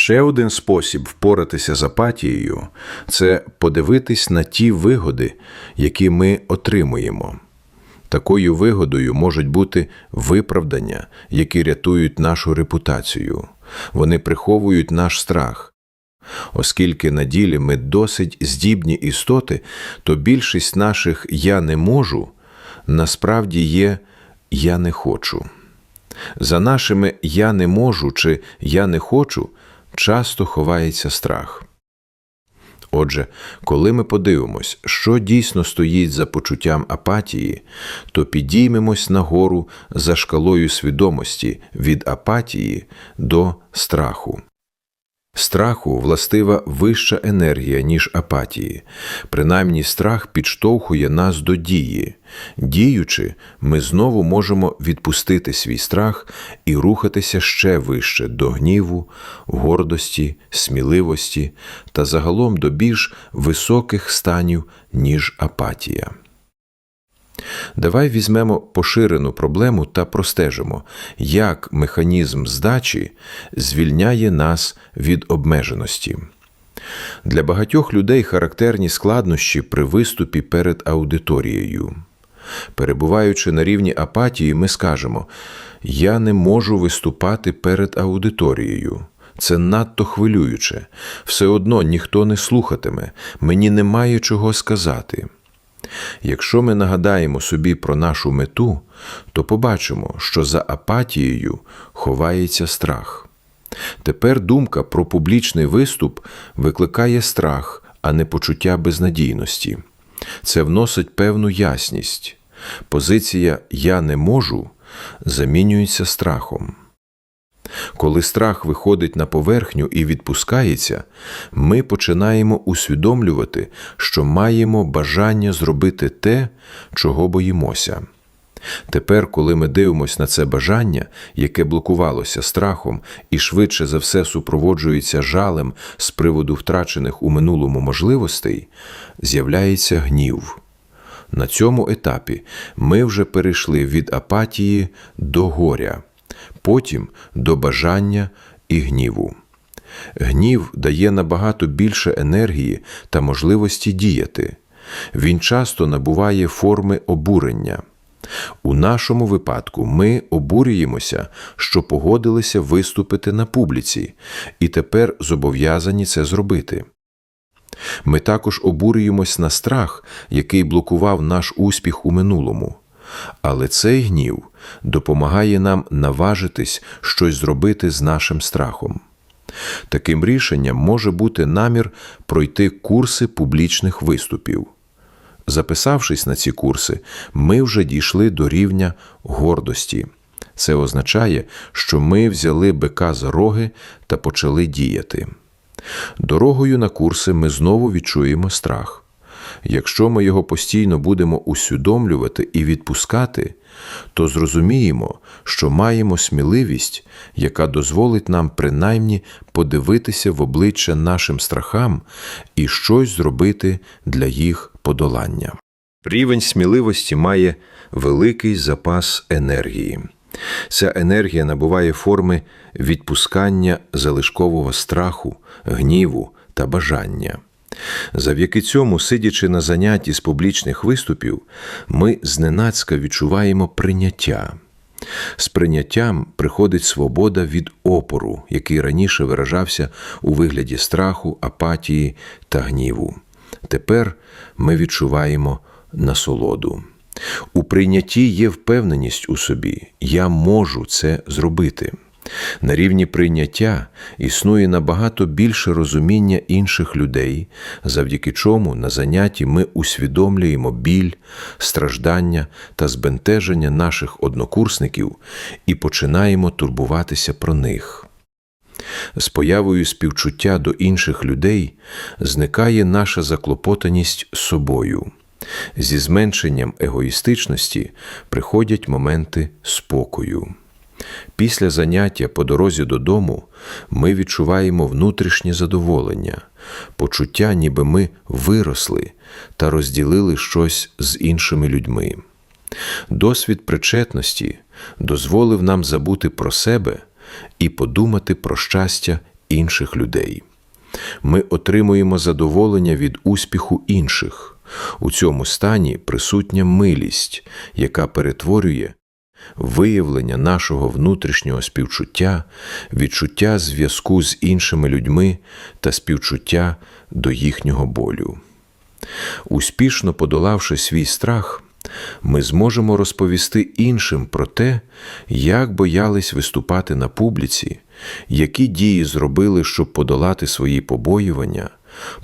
Ще один спосіб впоратися з апатією це подивитись на ті вигоди, які ми отримуємо. Такою вигодою можуть бути виправдання, які рятують нашу репутацію. Вони приховують наш страх. Оскільки на ділі ми досить здібні істоти, то більшість наших я не можу насправді є я не хочу. За нашими я не можу чи я не хочу часто ховається страх. Отже, коли ми подивимось, що дійсно стоїть за почуттям апатії, то підіймемось нагору за шкалою свідомості від апатії до страху. Страху властива вища енергія, ніж апатії. Принаймні страх підштовхує нас до дії. Діючи, ми знову можемо відпустити свій страх і рухатися ще вище до гніву, гордості, сміливості та загалом до більш високих станів, ніж апатія. Давай візьмемо поширену проблему та простежимо, як механізм здачі звільняє нас від обмеженості. Для багатьох людей характерні складнощі при виступі перед аудиторією. Перебуваючи на рівні апатії, ми скажемо: Я не можу виступати перед аудиторією. Це надто хвилююче, все одно ніхто не слухатиме, мені немає чого сказати. Якщо ми нагадаємо собі про нашу мету, то побачимо, що за апатією ховається страх. Тепер думка про публічний виступ викликає страх, а не почуття безнадійності. Це вносить певну ясність. Позиція Я не можу замінюється страхом. Коли страх виходить на поверхню і відпускається, ми починаємо усвідомлювати, що маємо бажання зробити те, чого боїмося. Тепер, коли ми дивимося на це бажання, яке блокувалося страхом і швидше за все супроводжується жалем з приводу втрачених у минулому можливостей, з'являється гнів. На цьому етапі ми вже перейшли від апатії до горя потім до бажання і гніву. Гнів дає набагато більше енергії та можливості діяти. Він часто набуває форми обурення. У нашому випадку ми обурюємося, що погодилися виступити на публіці, і тепер зобов'язані це зробити. Ми також обурюємось на страх, який блокував наш успіх у минулому. Але цей гнів допомагає нам наважитись щось зробити з нашим страхом. Таким рішенням може бути намір пройти курси публічних виступів. Записавшись на ці курси, ми вже дійшли до рівня гордості. Це означає, що ми взяли бика за роги та почали діяти. Дорогою на курси ми знову відчуємо страх. Якщо ми його постійно будемо усвідомлювати і відпускати, то зрозуміємо, що маємо сміливість, яка дозволить нам принаймні подивитися в обличчя нашим страхам і щось зробити для їх подолання. Рівень сміливості має великий запас енергії. Ця енергія набуває форми відпускання залишкового страху, гніву та бажання. Завдяки цьому, сидячи на занятті з публічних виступів, ми зненацька відчуваємо прийняття. З прийняттям приходить свобода від опору, який раніше виражався у вигляді страху, апатії та гніву. Тепер ми відчуваємо насолоду. У прийнятті є впевненість у собі, я можу це зробити. На рівні прийняття існує набагато більше розуміння інших людей, завдяки чому на занятті ми усвідомлюємо біль, страждання та збентеження наших однокурсників і починаємо турбуватися про них. З появою співчуття до інших людей зникає наша заклопотаність собою. Зі зменшенням егоїстичності приходять моменти спокою. Після заняття по дорозі додому ми відчуваємо внутрішнє задоволення, почуття, ніби ми виросли та розділили щось з іншими людьми. Досвід причетності дозволив нам забути про себе і подумати про щастя інших людей. Ми отримуємо задоволення від успіху інших. У цьому стані присутня милість, яка перетворює виявлення нашого внутрішнього співчуття, відчуття зв'язку з іншими людьми та співчуття до їхнього болю. Успішно подолавши свій страх, ми зможемо розповісти іншим про те, як боялись виступати на публіці, які дії зробили, щоб подолати свої побоювання,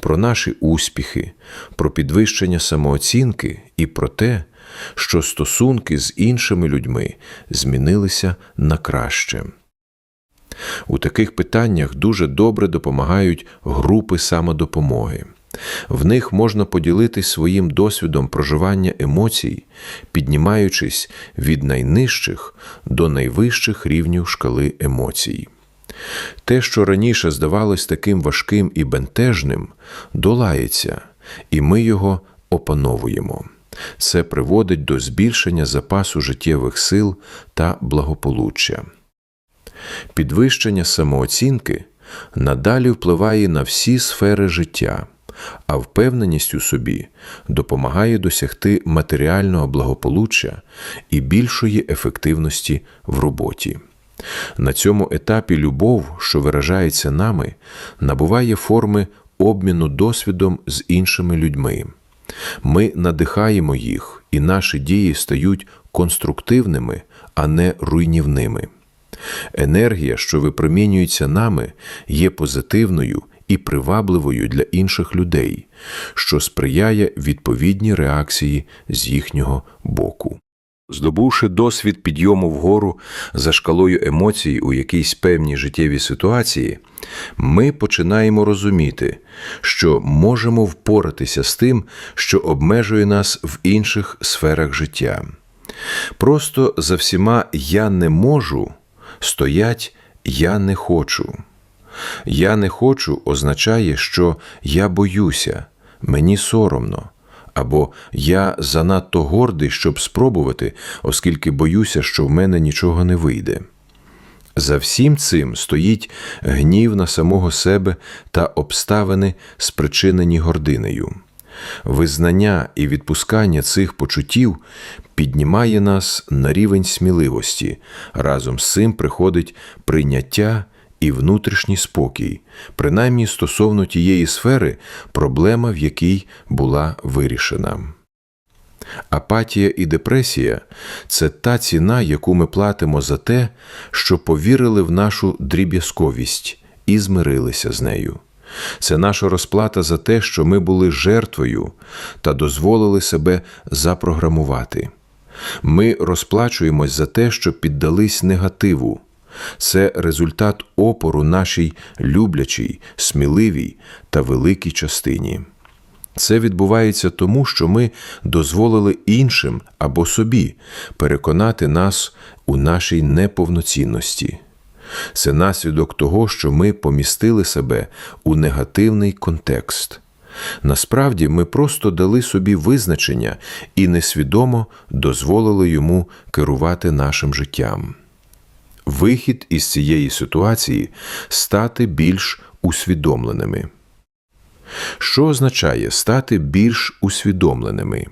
про наші успіхи, про підвищення самооцінки і про те, що стосунки з іншими людьми змінилися на краще. У таких питаннях дуже добре допомагають групи самодопомоги. В них можна поділитись своїм досвідом проживання емоцій, піднімаючись від найнижчих до найвищих рівнів шкали емоцій. Те, що раніше здавалось таким важким і бентежним, долається, і ми його опановуємо. Це приводить до збільшення запасу життєвих сил та благополуччя. Підвищення самооцінки надалі впливає на всі сфери життя, а впевненість у собі допомагає досягти матеріального благополуччя і більшої ефективності в роботі. На цьому етапі любов, що виражається нами, набуває форми обміну досвідом з іншими людьми. Ми надихаємо їх, і наші дії стають конструктивними, а не руйнівними. Енергія, що випромінюється нами, є позитивною і привабливою для інших людей, що сприяє відповідній реакції з їхнього боку. Здобувши досвід підйому вгору за шкалою емоцій у якійсь певній життєвій ситуації, ми починаємо розуміти, що можемо впоратися з тим, що обмежує нас в інших сферах життя. Просто за всіма я не можу стоять я не хочу. Я не хочу означає, що я боюся, мені соромно, або я занадто гордий, щоб спробувати, оскільки боюся, що в мене нічого не вийде. За всім цим стоїть гнів на самого себе та обставини, спричинені гординею. Визнання і відпускання цих почуттів піднімає нас на рівень сміливості, разом з цим приходить прийняття і внутрішній спокій, принаймні стосовно тієї сфери, проблема в якій була вирішена. Апатія і депресія це та ціна, яку ми платимо за те, що повірили в нашу дріб'язковість і змирилися з нею. Це наша розплата за те, що ми були жертвою та дозволили себе запрограмувати. Ми розплачуємось за те, що піддались негативу. Це результат опору нашій люблячій, сміливій та великій частині. Це відбувається тому, що ми дозволили іншим або собі переконати нас у нашій неповноцінності. Це наслідок того, що ми помістили себе у негативний контекст. Насправді ми просто дали собі визначення і несвідомо дозволили йому керувати нашим життям. Вихід із цієї ситуації стати більш усвідомленими. Що означає стати більш усвідомленими?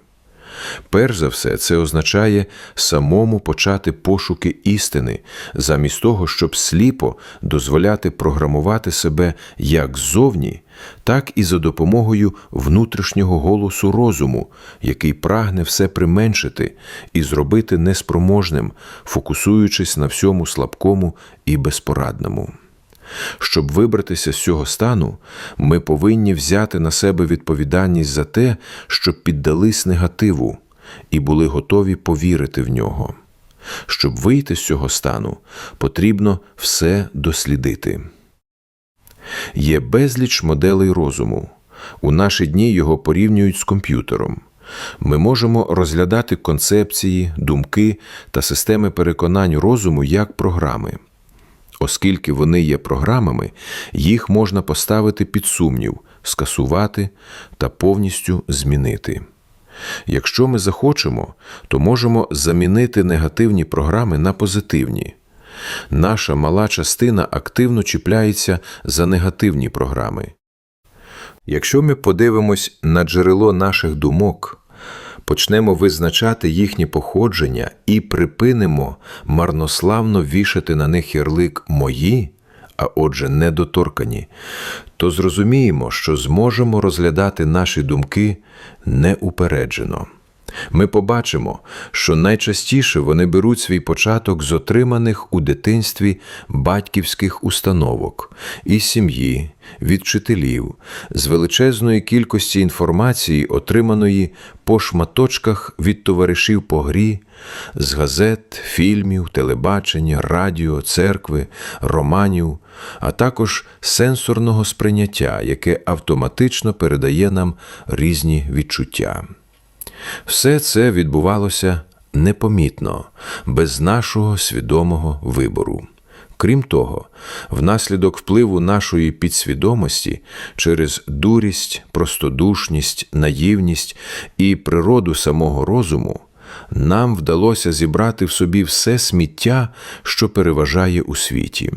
Перш за все, це означає самому почати пошуки істини, замість того, щоб сліпо дозволяти програмувати себе як ззовні, так і за допомогою внутрішнього голосу розуму, який прагне все применшити і зробити неспроможним, фокусуючись на всьому слабкому і безпорадному. Щоб вибратися з цього стану, ми повинні взяти на себе відповідальність за те, щоб піддались негативу, і були готові повірити в нього. Щоб вийти з цього стану, потрібно все дослідити. Є безліч моделей розуму. У наші дні його порівнюють з комп'ютером. Ми можемо розглядати концепції, думки та системи переконань розуму як програми. Оскільки вони є програмами, їх можна поставити під сумнів, скасувати та повністю змінити. Якщо ми захочемо, то можемо замінити негативні програми на позитивні. Наша мала частина активно чіпляється за негативні програми. Якщо ми подивимось на джерело наших думок, почнемо визначати їхнє походження і припинимо марнославно вішати на них ярлик мої, а отже, недоторкані, то зрозуміємо, що зможемо розглядати наші думки неупереджено. Ми побачимо, що найчастіше вони беруть свій початок з отриманих у дитинстві батьківських установок, із сім'ї, від вчителів, з величезної кількості інформації, отриманої по шматочках від товаришів по грі, з газет, фільмів, телебачення, радіо, церкви, романів, а також сенсорного сприйняття, яке автоматично передає нам різні відчуття. Все це відбувалося непомітно, без нашого свідомого вибору. Крім того, внаслідок впливу нашої підсвідомості через дурість, простодушність, наївність і природу самого розуму, нам вдалося зібрати в собі все сміття, що переважає у світі.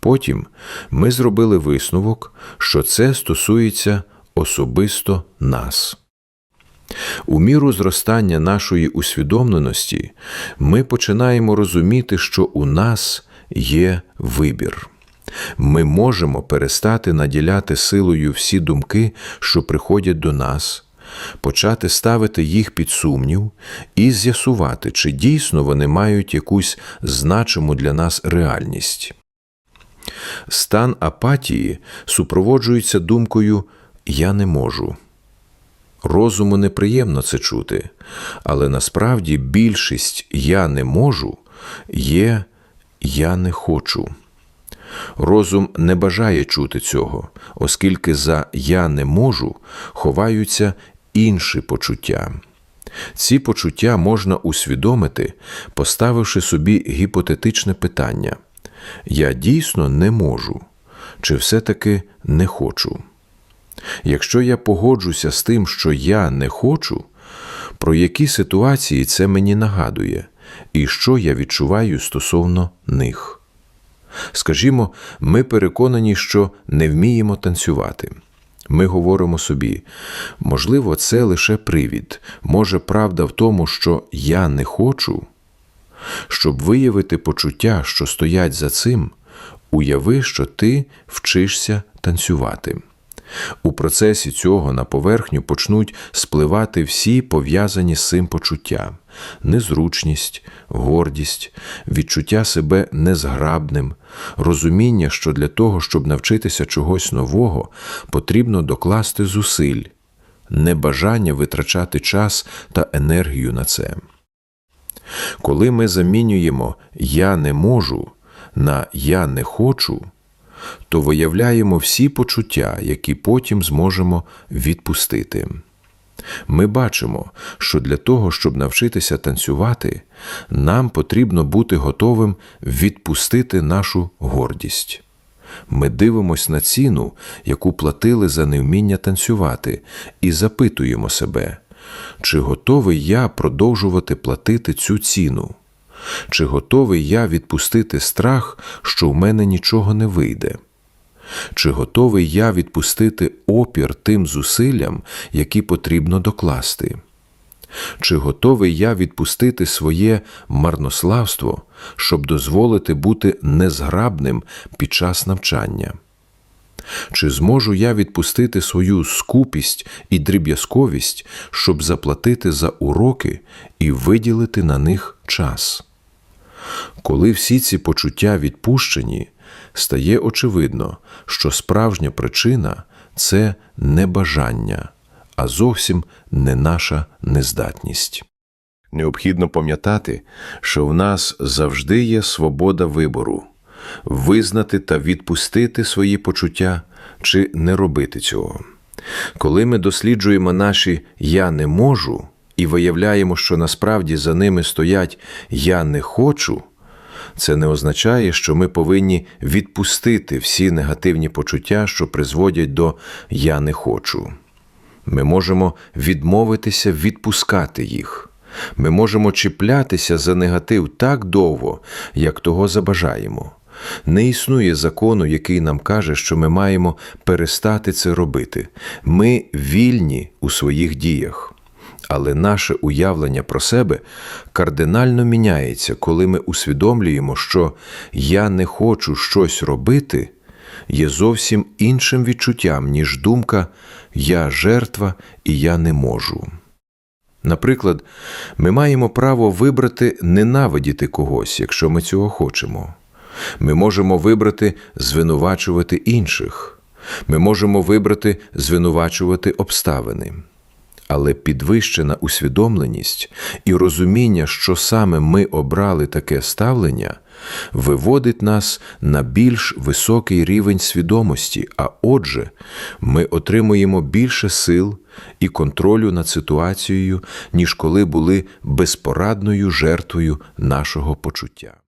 Потім ми зробили висновок, що це стосується особисто нас. У міру зростання нашої усвідомленості ми починаємо розуміти, що у нас є вибір. Ми можемо перестати наділяти силою всі думки, що приходять до нас, почати ставити їх під сумнів і з'ясувати, чи дійсно вони мають якусь значиму для нас реальність. Стан апатії супроводжується думкою Я не можу. Розуму неприємно це чути, але насправді більшість я не можу є я не хочу. Розум не бажає чути цього, оскільки за я не можу ховаються інші почуття. Ці почуття можна усвідомити, поставивши собі гіпотетичне питання: Я дійсно не можу, чи все-таки не хочу. Якщо я погоджуся з тим, що я не хочу, про які ситуації це мені нагадує, і що я відчуваю стосовно них. Скажімо, ми переконані, що не вміємо танцювати. Ми говоримо собі, можливо, це лише привід, може, правда в тому, що я не хочу. Щоб виявити почуття, що стоять за цим, уяви, що ти вчишся танцювати. У процесі цього на поверхню почнуть спливати всі пов'язані з цим почуття незручність, гордість, відчуття себе незграбним, розуміння, що для того, щоб навчитися чогось нового, потрібно докласти зусиль, небажання витрачати час та енергію на це. Коли ми замінюємо Я не можу на Я не хочу то виявляємо всі почуття, які потім зможемо відпустити. Ми бачимо, що для того, щоб навчитися танцювати, нам потрібно бути готовим відпустити нашу гордість. Ми дивимось на ціну, яку платили за невміння танцювати, і запитуємо себе, чи готовий я продовжувати платити цю ціну. Чи готовий я відпустити страх, що в мене нічого не вийде? Чи готовий я відпустити опір тим зусиллям, які потрібно докласти? Чи готовий я відпустити своє марнославство, щоб дозволити бути незграбним під час навчання? Чи зможу я відпустити свою скупість і дріб'язковість, щоб заплатити за уроки і виділити на них час? Коли всі ці почуття відпущені, стає очевидно, що справжня причина це не бажання, а зовсім не наша нездатність. Необхідно пам'ятати, що в нас завжди є свобода вибору визнати та відпустити свої почуття чи не робити цього. Коли ми досліджуємо наші я не можу і виявляємо, що насправді за ними стоять я не хочу. Це не означає, що ми повинні відпустити всі негативні почуття, що призводять до я не хочу. Ми можемо відмовитися відпускати їх. Ми можемо чіплятися за негатив так довго, як того забажаємо. Не існує закону, який нам каже, що ми маємо перестати це робити. Ми вільні у своїх діях. Але наше уявлення про себе кардинально міняється, коли ми усвідомлюємо, що я не хочу щось робити, є зовсім іншим відчуттям, ніж думка я жертва і я не можу. Наприклад, ми маємо право вибрати ненавидіти когось, якщо ми цього хочемо. Ми можемо вибрати звинувачувати інших. Ми можемо вибрати звинувачувати обставини. Але підвищена усвідомленість і розуміння, що саме ми обрали таке ставлення, виводить нас на більш високий рівень свідомості, а отже, ми отримуємо більше сил і контролю над ситуацією, ніж коли були безпорадною жертвою нашого почуття.